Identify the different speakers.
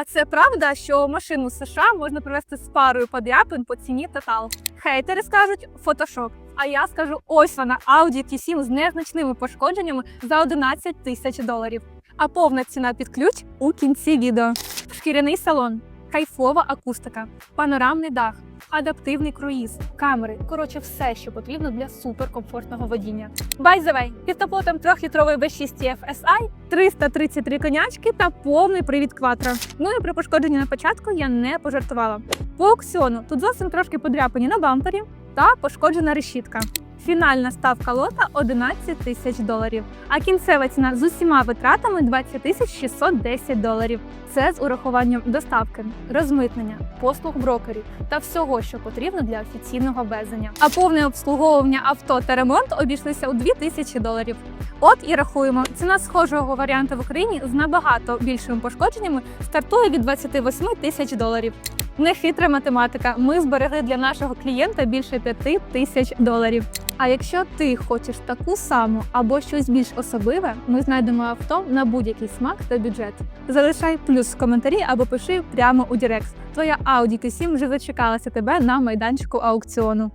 Speaker 1: А це правда, що машину з США можна привезти з парою подряпин по ціні Total? Хейтери скажуть фотошоп. А я скажу, ось вона Audi Q7 з незначними пошкодженнями за 11 тисяч доларів. А повна ціна під ключ у кінці відео. Шкіряний салон, кайфова акустика, панорамний дах, адаптивний круїз, камери. Коротше, все, що потрібно для суперкомфортного водіння. Way, під капотом 3-літровий V6 TFSI, 333 конячки та повний привід кватро. Ну і при пошкодженні на початку я не пожартувала. По аукціону тут зовсім трошки подряпані на бампері та пошкоджена решітка. Фінальна ставка лота 11 тисяч доларів, а кінцева ціна з усіма витратами 20 тисяч 610 доларів. Це з урахуванням доставки, розмитнення, послуг брокерів та всього, що потрібно для офіційного ввезення. А повне обслуговування авто та ремонт обійшлися у 2 тисячі доларів. От і рахуємо, ціна схожого варіанту в Україні з набагато більшими пошкодженнями стартує від 28 тисяч доларів. Нехитра математика. Ми зберегли для нашого клієнта більше 5 тисяч доларів. А якщо ти хочеш таку саму або щось більш особливе, ми знайдемо авто на будь-який смак та бюджет. Залишай плюс в коментарі або пиши прямо у Дірекс. Твоя Audi Q7 вже зачекалася тебе на майданчику аукціону.